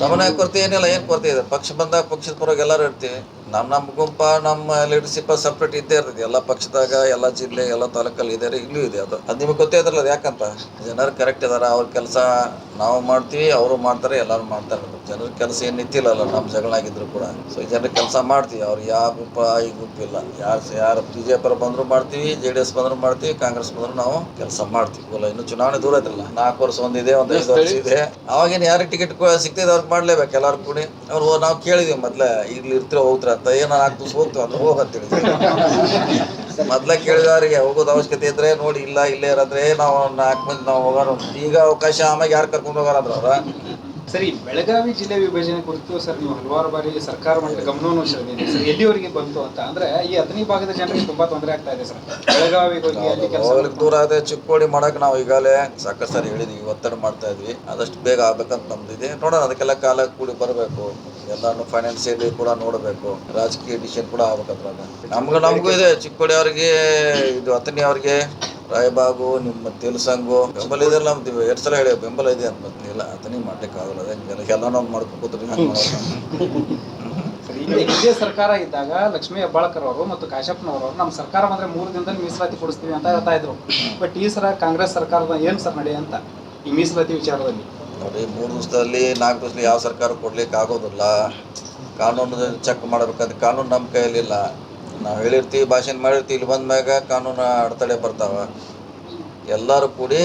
ಸಮನ್ವಯ ಕೊರತೆ ಏನಿಲ್ಲ, ಏನು ಕೊರತೆ ಇದೆ? ಪಕ್ಷ ಬಂದಾಗ ಪಕ್ಷದ ಪರವಾಗಿ ಎಲ್ಲರೂ ಇರ್ತೀವಿ. ನಮ್ಮ ನಮ್ಮ ಗುಂಪ, ನಮ್ಮ ಲೀಡರ್ಶಿಪ್ ಸಪ್ರೇಟ್ ಇದ್ದೇ ಇರ್ತದೆ. ಎಲ್ಲಾ ಪಕ್ಷದಾಗ, ಎಲ್ಲ ಜಿಲ್ಲೆ, ಎಲ್ಲ ತಾಲೂಕಲ್ಲಿ ಇದೆ ಇಲ್ಲೂ ಇದೆ ಅದು. ಅದು ನಿಮಗೆ ಗೊತ್ತೇ ಇದ್ರಲ್ಲ ಯಾಕಂತ? ಜನರು ಕರೆಕ್ಟ್ ಇದಾರ, ಅವ್ರ ಕೆಲಸ ನಾವು ಮಾಡ್ತೀವಿ, ಅವರು ಮಾಡ್ತಾರೆ, ಎಲ್ಲರೂ ಮಾಡ್ತಾರೆ ಜನರ ಕೆಲಸ ಏನು ನಿಂತಿಲ್ಲಲ್ಲ ನಮ್ಮ ಜಗಳ ಆಗಿದ್ರು ಕೂಡ ಸೊ ಜನರ ಕೆಲಸ ಮಾಡ್ತೀವಿ. ಅವ್ರು ಯಾವ ಗುಂಪ, ಈ ಗುಂಪಿಲ್ಲ ಯಾರು ಯಾರು ಬಿ ಜೆ ಪಿ ಬಂದ್ರು ಮಾಡ್ತೀವಿ ಜೆ ಡಿ ಎಸ್ ಬಂದ್ರು ಮಾಡ್ತೀವಿ ಕಾಂಗ್ರೆಸ್ ಬಂದ್ರು ನಾವು ಕೆಲಸ ಮಾಡ್ತೀವಿ. ಇಲ್ಲ ಇನ್ನು ಚುನಾವಣೆ ದೂರ ಇದ್ರಲ್ಲ. ನಾಲ್ಕು ವರ್ಷ ಒಂದಿದೆ ಒಂದು ಐದು ವರ್ಷ ಇದೆ. ಅವಾಗೇನು ಯಾರಿಗೆ ಟಿಕೆಟ್ ಸಿಗ್ತಿದೆ ಅವ್ರಿಗೆ ಮಾಡ್ಲೇಬೇಕು. ಎಲ್ಲರೂ ಕೂಡಿ. ಅವ್ರು ನಾವು ಕೇಳಿದ್ವಿ ಮೊದ್ಲೇ ಇಲ್ಲಿ ಇರ್ತೀವಿ ಹೋಗ್ತಾರೆ ಅಂತ. ಏನೋ ನಾಲ್ಕು ದಿವಸ ಹೋಗ್ತೀವಿ ಅಂತ ಹೋಗಂತೇಳಿ ಮೊದ್ಲ ಕೇಳಿದವರಿಗೆ ಹೋಗೋದು ಅವಶ್ಯಕತೆ ಇದ್ರೆ ನೋಡಿ, ಇಲ್ಲ, ಇಲ್ಲೇ ಇರೋದ್ರೆ, ನಾವು ನಾಲ್ಕು ಮಂದಿ ನಾವು ಹೋಗೋಣ ಈಗ ಅವಕಾಶ ಆಮೇಲೆ ಯಾರು ಕರ್ಕೊಂಡು ಹೋಗೋಣ ಅಂದ್ರೆ ಅವ್ರ. ಸರಿ ಬೆಳಗಾವಿ ಜಿಲ್ಲೆ ವಿಭಜನೆ ಕುರಿತು ಸರ್ ನೀವು ಹಲವಾರು ಬಾರಿ ಸರ್ಕಾರ ಮಟ್ಟ ಗಮನವನ್ನು ಸೆಳೆದಿದೆ ಸರ್ ಎಲ್ಲಿವರೆಗೆ ಬಂತು ಅಂತ ಅಂದ್ರೆ ಈ ಹತ್ತನೇ ಭಾಗದ ಜನರಿಗೆ ತುಂಬಾ ತೊಂದರೆ ಆಗ್ತಾ ಇದೆ ಸರ್. ಬೆಳಗಾವಿ ಹೋಗಿ ಅಲ್ಲಿ ಕೆಲಸ ಹೋಗ್ಲಿಕ್ಕೆ ದೂರ ಆದ್ರೆ ಚಿಕ್ಕೋಡಿ ಮಾಡಕ್ ನಾವು ಈಗಾಗಲೇ ಸಾಕಷ್ಟು ಸಾರಿ ಹೇಳಿದ್ವಿ ಒತ್ತಡ ಮಾಡ್ತಾ ಇದ್ವಿ. ಆದಷ್ಟು ಬೇಗ ಆಗ್ಬೇಕಂತ ನಮ್ದು ಇದೆ ನೋಡೋಣ ಅದಕ್ಕೆಲ್ಲ ಕಾಲ ಕೂಡಿ ಬರಬೇಕು. ಎಲ್ಲಾನು ಫೈನಾನ್ಸಿಯಲಿ ಕೂಡ ನೋಡಬೇಕು. ರಾಜಕೀಯ ಡಿಸಿಷನ್ ಕೂಡ ಆಗ್ಬೇಕಂತ ನಮ್ಗೂ ನಮಗೂ ಇದೆ ಚಿಕ್ಕೋಡಿ ಅವ್ರಿಗೆ ಇದು ಅತನಿ ಅವ್ರಿಗೆ. ರಾಯಬಾಗು ನಿಮ್ಮ ತಿಲ್ಸಂಗು ಬೆಂಬಲ ಇದೆ ನಮ್ದು ಎರಡು ಸಲ ಹೇಳಿ ಬೆಂಬಲ ಇದೆ ಅಂತ ಇಲ್ಲ ಅತನಿ ಮಾಡ್ಲಿಕ್ಕೆ ಆಗಲ್ಲ. ಅದೇ ಎಲ್ಲ ನಾವು ಮಾಡ್ಕೊಂಡು ಕೂತ್ರಿ ಹಂಗೆ ಮಾಡೋದು? ಸರಿ ಈಗ ಇದೇ ಸರ್ಕಾರ ಇದ್ದಾಗ ಲಕ್ಷ್ಮೀ ಹೆಬ್ಬಾಳ್ಕರ್ ಅವರು ಮತ್ತು ಕಾಶಪ್ಪನವರು ನಮ್ಮ ಸರ್ಕಾರ ಬಂದ್ರೆ ಮೂರು ದಿನದಲ್ಲಿ ಮೀಸಲಾತಿ ಕೊಡಿಸ್ತೀವಿ ಅಂತ ಹೇಳ್ತಾ ಇದ್ರು. ಬಟ್ ಈ ಸಲ ಕಾಂಗ್ರೆಸ್ ಸರ್ಕಾರದ ಏನ್ ಸರ್ ನಡೆ ಅಂತ ಈ ಮೀಸಲಾತಿ ವಿಚಾರದಲ್ಲಿ? ನೋಡಿ ಮೂರು ದಿವಸದಲ್ಲಿ ನಾಲ್ಕು ದಿವಸದಲ್ಲಿ ಯಾವ ಸರ್ಕಾರ ಕೊಡ್ಲಿಕ್ಕೆ ಆಗೋದಿಲ್ಲ. ಕಾನೂನು ಚೆಕ್ ಮಾಡಬೇಕಂತ ಕಾನೂನು ನಮ್ಮ ಕೈಯಲ್ಲಿಲ್ಲ. ನಾವು ಹೇಳಿರ್ತೀವಿ ಭಾಷಣ ಮಾಡಿರ್ತೀವಿ, ಇಲ್ಲಿ ಬಂದ ಮ್ಯಾಗ ಕಾನೂನು ಅಡೆತಡೆ ಬರ್ತಾವ. ಎಲ್ಲರೂ ಕೂಡಿ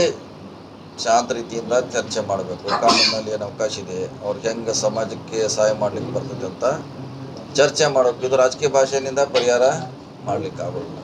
ಶಾಂತ ರೀತಿಯಿಂದ ಚರ್ಚೆ ಮಾಡಬೇಕು. ಕಾನೂನಲ್ಲಿ ಏನು ಅವಕಾಶ ಇದೆ ಅವ್ರಿಗೆ ಹೆಂಗೆ ಸಮಾಜಕ್ಕೆ ಸಹಾಯ ಮಾಡ್ಲಿಕ್ಕೆ ಬರ್ತದೆ ಅಂತ ಚರ್ಚೆ ಮಾಡಬೇಕು. ಇದು ರಾಜಕೀಯ ಭಾಷೆಯಿಂದ ಪರಿಹಾರ ಮಾಡ್ಲಿಕ್ಕೆ ಆಗೋದಿಲ್ಲ